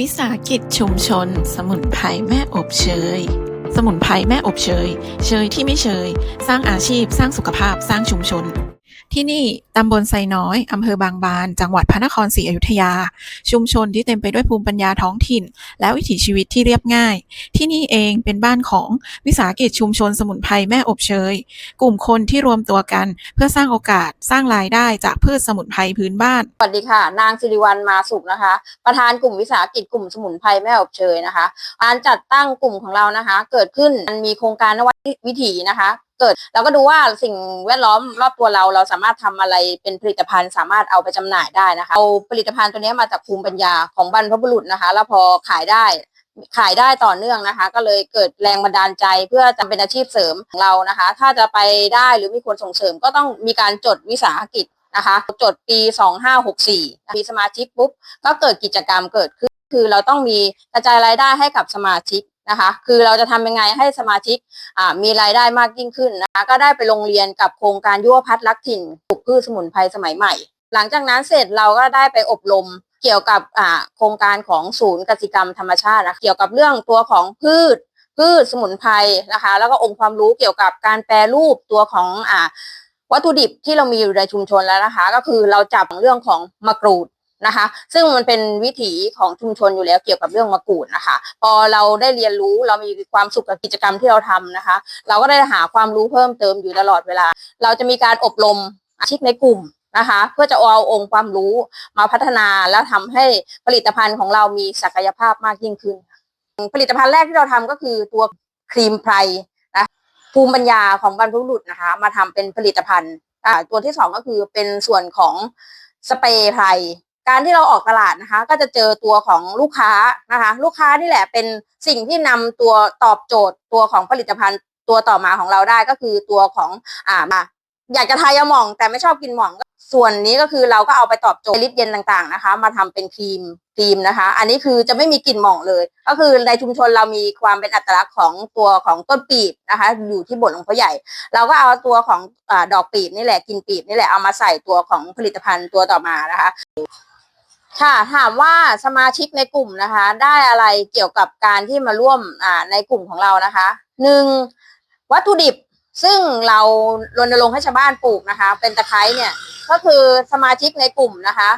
วิสาหกิจชุมชน สมุนไพรแม่อบเชย สมุนไพรแม่อบเชย เชยที่ไม่เชย สร้างอาชีพ สร้างสุขภาพ สร้างชุมชน ที่นี่ตำบลไซน้อยอำเภอบางบาน จังหวัดพระนครศรีอยุธยา ชุมชนที่เต็มไปด้วยภูมิปัญญาท้องถิ่น และวิถีชีวิตที่เรียบง่าย ที่นี่เองเป็นบ้านของวิสาหกิจชุมชนสมุนไพรแม่อบเชย กลุ่มคนที่รวมตัวกันเพื่อสร้างโอกาสสร้างรายได้จากพืชสมุนไพรพื้นบ้าน สวัสดีค่ะ นางสิริวัลมาสุขนะคะ ประธานกลุ่มวิสาหกิจกลุ่มสมุนไพรแม่อบเชยนะคะ การจัดตั้งกลุ่มของเรานะคะ เกิดขึ้นมันมีโครงการนวัตวิถีนะคะ เกิด เราก็ดูว่าสิ่งแวดล้อมรอบตัวเราเราสามารถทำอะไรเป็นผลิตภัณฑ์ สามารถเอาไปจำหน่ายได้นะคะเอาผลิตภัณฑ์ตัวนี้มาจากภูมิปัญญาของบรรพบุรุษนะคะ แล้วพอขายได้ขายได้ต่อเนื่องนะคะ ก็เลยเกิดแรงบันดาลใจเพื่อจะเป็นอาชีพเสริมของเรานะคะ ถ้าจะไปได้หรือมีคนส่งเสริมก็ต้องมีการจดวิสาหกิจนะคะจดปี 2564 มีสมาชิกปุ๊บก็เกิดกิจกรรมเกิดขึ้น คือเราต้องมีกระจายรายได้ให้กับสมาชิก นะคะ คือเราจะทำยังไงให้สมาชิกมีรายได้มากยิ่งขึ้นนะคะ ก็ได้ไปโรงเรียนกับโครงการยั่วพัฒน์รักถิ่นปลูกพืชสมุนไพรสมัยใหม่ หลังจากนั้นเสร็จเราก็ได้ไปอบรมเกี่ยวกับโครงการของศูนย์กสิกรรมธรรมชาตินะเกี่ยวกับเรื่องตัวของพืช พืชสมุนไพรนะคะ แล้วก็องค์ความรู้เกี่ยวกับการแปรรูปตัวของอวัตถุดิบที่เรามีอยู่ในชุมชนแล้วนะคะ ก็คือเราจับเรื่องของมะกรูด นะคะ ซึ่งมันเป็นวิถีของชุมชนอยู่แล้วเกี่ยวกับเรื่องมะกรูดนะคะ พอเราได้เรียนรู้เรามีความสุขกับกิจกรรมที่เราทำนะคะ เราก็ได้หาความรู้เพิ่มเติมอยู่ตลอดเวลา เราจะมีการอบรมอาชีพในกลุ่มนะคะเพื่อจะเอาองค์ความรู้มาพัฒนาแล้วทำให้ผลิตภัณฑ์ของเรามีศักยภาพมากยิ่งขึ้น ผลิตภัณฑ์แรกที่เราทำก็คือตัวครีมไพรนะภูมิปัญญาของบรรพบุรุษนะคะ มาทำเป็นผลิตภัณฑ์ตัวที่สองก็คือเป็นส่วนของสเปรย์ไพร การที่เราออกตลาดนะคะ ก็จะเจอตัวของลูกค้านะคะ ลูกค้านี่แหละเป็นสิ่งที่นำตัวตอบโจทย์ตัวของผลิตภัณฑ์ตัวต่อมาของเราได้ก็คือตัวของอ่ามาอยากจะทายาหม่องแต่ไม่ชอบกินหม่องส่วนนี้ก็คือเราก็เอาไปตอบโจทย์ลิตเย็นต่างๆนะคะ มาทำเป็นครีมครีมนะคะ อันนี้คือจะไม่มีกลิ่นหม่องเลย ก็คือในชุมชนเรามีความเป็นอัตลักษณ์ของตัวของต้นปีบนะคะ อยู่ที่บทหลวงพ่อใหญ่ เราก็เอาตัวของอดอกปีบนี่แหละกินปีบนี่แหละเอามาใส่ตัวของผลิตภัณฑ์ตัวต่อมานะคะ ค่ะถามว่าสมาชิกในกลุ่มนะคะ ได้อะไรเกี่ยวกับการที่มาร่วมอ่าในกลุ่มของเรานะคะหนึ่งวัตถุดิบซึ่งเรารณรงค์ให้ชาวบ้านปลูกนะคะ เป็นตะไคร้เนี่ยก็คือสมาชิกในกลุ่มนะคะ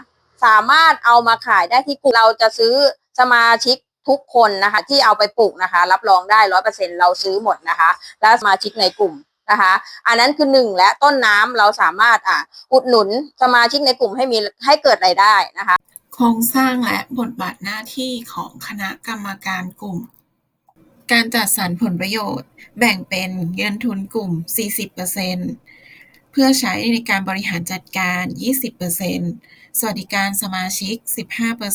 สามารถเอามาขายได้ที่กลุ่มเราจะซื้อสมาชิกทุกคนนะคะ ที่เอาไปปลูกนะคะ รับรองได้ร้อยเปอร์เซ็นเราซื้อหมดนะคะ และสมาชิกในกลุ่มนะคะ อันนั้นคือหนึ่งและต้นน้ำเราสามารถอ่าอุดหนุนสมาชิกในกลุ่มให้มีให้เกิดรายได้นะคะ โครงสร้างและบทบาทหน้าที่ของคณะกรรมการกลุ่ม การจัดสรรผลประโยชน์ แบ่งเป็นเงินทุนกลุ่ม 40%เพื่อใช้ในการบริหารจัดการ 20%สวัสดิการสมาชิก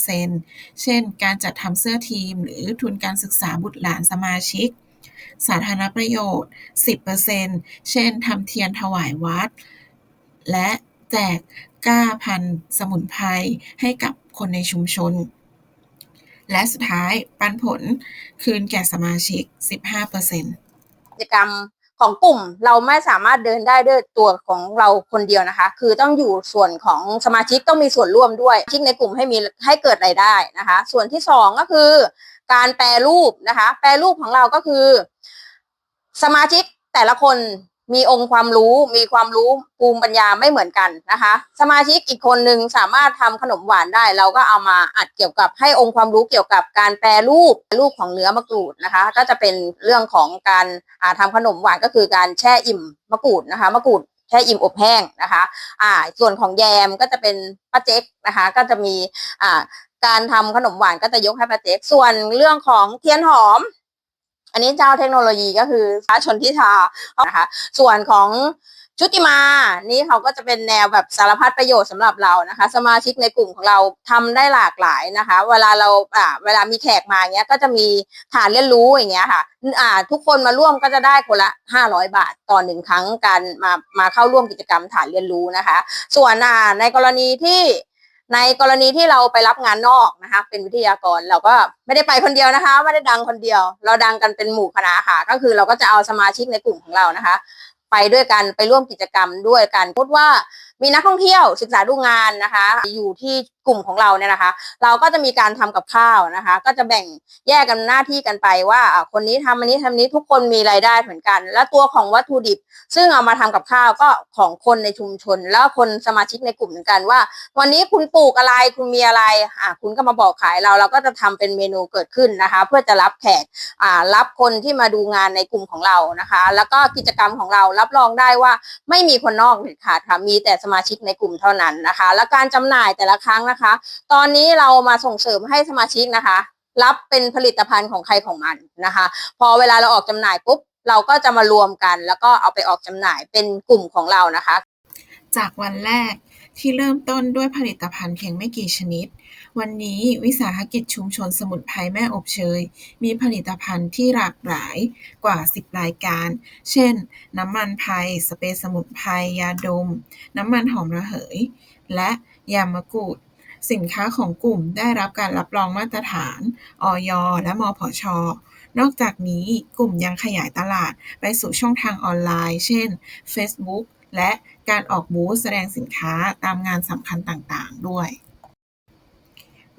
15%เช่น การจัดทำเสื้อทีม หรือทุนการศึกษาบุตรหลานสมาชิก สาธารณประโยชน์ 10%เช่นทำเทียนถวายวัด และแจกก้าพันธ์สมุนไพรให้กับ คนในชุมชน และสุดท้ายปันผลคืนแก่สมาชิก 15%กิจกรรมของกลุ่มเราไม่สามารถเดินได้ด้วยตัวของเราคนเดียวนะคะ คือต้องอยู่ส่วนของสมาชิกต้องมีส่วนร่วมด้วยชิกในกลุ่มให้มีให้เกิดรายได้นะคะ ส่วนที่สองก็คือ การแปรรูปนะคะ แปรรูปของเราก็คือ สมาชิกแต่ละคน มีองค์ความรู้มีความรู้ภูมิปัญญาไม่เหมือนกันนะคะ สมาชิกอีกคนหนึ่งสามารถทำขนมหวานได้ เราก็เอามาอัดเกี่ยวกับให้องค์ความรู้เกี่ยวกับการแปรรูปรูปของเนื้อมะกรูดนะคะ ก็จะเป็นเรื่องของการาทำขนมหวานก็คือการแช่อิ่มมะกรูดนะคะมะกรูดแช่อิ่มอบแห้งนะคะ อ่า ส่วนของแยมก็จะเป็นป้าเจ๊กนะคะ ก็จะมีอ่าการทำขนมหวานก็จะยกให้ป้าเจ๊กส่วนเรื่องของเทียนหอม อันนี้เจ้าเทคโนโลยีก็คือพระชนทิชานะคะ ส่วนของชุติมานี่เขาก็จะเป็นแนวแบบสารพัดประโยชน์สำหรับเรานะคะ สมาชิกในกลุ่มของเราทำได้หลากหลายนะคะ เวลาเราอ่าเวลามีแขกมาเงี้ยก็จะมีฐานเรียนรู้อย่างเงี้ยค่ะอ่าทุกคนมาร่วมก็จะได้คนละห้าร้อยบาทต่อหนึ่งครั้งการมามาเข้าร่วมกิจกรรมฐานเรียนรู้นะคะ ส่วนอ่าในกรณีที่ ในกรณีที่เราไปรับงานนอกนะคะ เป็นวิทยากรเราก็ไม่ได้ไปคนเดียวนะคะ ไม่ได้ดังคนเดียว เราดังกันเป็นหมู่คณะค่ะ ก็คือเราก็จะเอาสมาชิกในกลุ่มของเรานะคะ ไปด้วยกันไปร่วมกิจกรรมด้วยกันพูดว่า มีนักท่องเที่ยวศึกษาดูงานนะคะ อยู่ที่กลุ่มของเราเนี่ยนะคะ เราก็จะมีการทำกับข้าวนะคะ ก็จะแบ่งแยกกันหน้าที่กันไปว่าอะคนนี้ทำอันนี้ทำอันนี้ทุกคนมีรายได้เหมือนกัน แล้วตัวของวัตถุดิบ ซึ่งเอามาทำกับข้าวก็ของคนในชุมชน แล้วคนสมาชิกในกลุ่มเหมือนกันว่า วันนี้คุณปลูกอะไรคุณมีอะไรอะคุณก็มาบอกขายเราเราก็จะทำเป็นเมนูเกิดขึ้นนะคะ เพื่อจะรับแขกอ่ารับคนที่มาดูงานในกลุ่มของเรานะคะ แล้วก็กิจกรรมของเรารับรองได้ว่าไม่มีคนนอกเด็ดขาดค่ะมีแต่สมาชิกในกลุ่มเท่านั้นนะคะ และการจำหน่ายแต่ละครั้งนะคะ ตอนนี้เรามาส่งเสริมให้สมาชิกนะคะ รับเป็นผลิตภัณฑ์ของใครของมันนะคะ พอเวลาเราออกจำหน่ายปุ๊บเราก็จะมารวมกัน แล้วก็เอาไปออกจำหน่ายเป็นกลุ่มของเรานะคะ จากวันแรก ที่เริ่มต้นด้วยผลิตภัณฑ์เพียงไม่กี่ชนิด วันนี้วิสาหกิจชุมชนสมุนไพรแม่อบเชย มีผลิตภัณฑ์ที่หลากหลายกว่า 10 รายการ เช่น น้ำมันไพรสเปรย์สมุนไพรยาดม น้ำมันหอมระเหย และยามะกรูดสินค้าของกลุ่มได้รับการรับรองมาตรฐาน อย และมผช นอกจากนี้กลุ่มยังขยายตลาดไปสู่ช่องทางออนไลน์ เช่น Facebook และการออกบูธแสดงสินค้าตามงานสำคัญต่างๆ ด้วย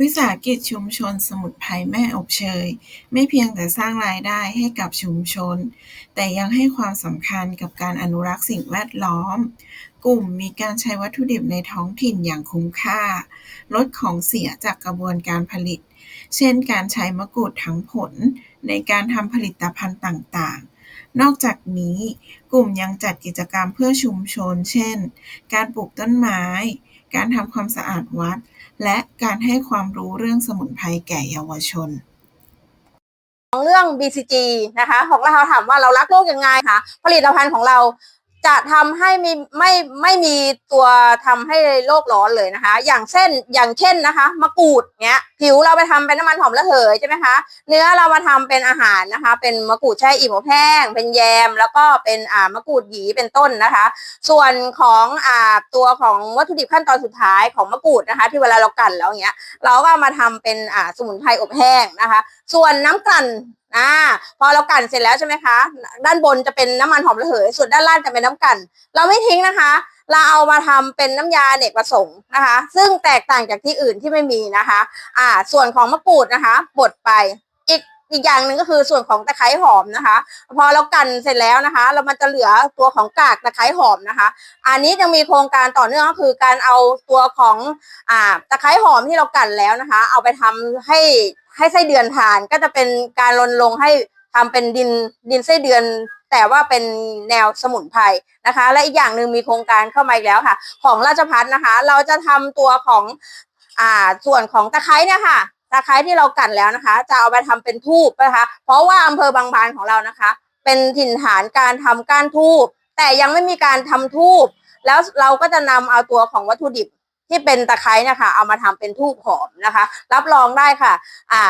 วิสาหกิจชุมชนสมุนไพรแม่อบเชย ไม่เพียงแต่สร้างรายได้ให้กับชุมชน แต่ยังให้ความสำคัญกับการอนุรักษ์สิ่งแวดล้อม กลุ่มมีการใช้วัตถุดิบในท้องถิ่นอย่างคุ้มค่า ลดของเสียจากกระบวนการผลิต เช่น การใช้มะกรูดทั้งผลในการทำผลิตภัณฑ์ต่างๆ นอกจากนี้กลุ่มยังจัดกิจกรรมเพื่อชุมชน เช่น การปลูกต้นไม้ การทำความสะอาดวัด และการให้ความรู้เรื่องสมุนไพรแก่เยาวชนของเรื่อง BCG นะคะ ของเราถามว่าเรารักโลกยังไงคะ ผลิตภัณฑ์ของเรา จะทำให้มีไม่ไม่มีตัวทำให้โลกร้อนเลยนะคะ อย่างเช่นอย่างเช่นนะคะ มะกรูดเนี้ย ผิวเราไปทำเป็นน้ำมันหอมระเหยใช่ไหมคะ เนื้อเรามาทำเป็นอาหารนะคะ เป็นมะกรูดแช่อิ่มอบแห้ง เป็นแยม แล้วก็เป็นอ่ามะกรูดหยีเป็นต้นนะคะ ส่วนของอ่าตัวของวัตถุดิบขั้นตอนสุดท้ายของมะกรูดนะคะ ที่เวลาเรากั่นแล้วเงี้ย เราก็มาทำเป็นอ่าสมุนไพรอบแห้งนะคะ ส่วนน้ำกลั่น อ่าพอเรากั่นเสร็จแล้วใช่ไหมคะ ด้านบนจะเป็นน้ำมันหอมระเหย ส่วนด้านล่างจะเป็นน้ำกัน เราไม่ทิ้งนะคะ เราเอามาทำเป็นน้ำยาเนกประสงค์นะคะ ซึ่งแตกต่างจากที่อื่นที่ไม่มีนะคะ อ่า ส่วนของมะกรูดนะคะบดไปอีกอีกอย่างหนึ่งก็คือส่วนของตะไคร้หอมนะคะ พอเรากันเสร็จแล้วนะคะ เรามันจะเหลือตัวของกากตะไคร้หอมนะคะ อันนี้ยังมีโครงการต่อเนื่องก็คือการเอาตัวของอ่าตะไคร้หอมที่เรากันแล้วนะคะ เอาไปทำให้ ให้ไส้เดือนทานก็จะเป็นการรณรงค์ให้ทำเป็นดินดินไส้เดือน แต่ว่าเป็นแนวสมุนไพรนะคะ และอีกอย่างหนึ่งมีโครงการเข้ามาอีกแล้วค่ะ ของราชพัฒนะคะ เราจะทำตัวของอ่าส่วนของตะไคร้เนี่ยค่ะตะไคร้ที่เรากั่นแล้วนะคะ จะเอาไปทำเป็นทูบนะคะ เพราะว่าอำเภอบางบานของเรานะคะ เป็นถิ่นฐานการทำก้านทูบแต่ยังไม่มีการทำทูบแล้วเราก็จะนำเอาตัวของวัตถุดิบ ที่เป็นตะไคร้นะคะ เอามาทำเป็นทูบหอมนะคะ รับรองได้ค่ะ อ่า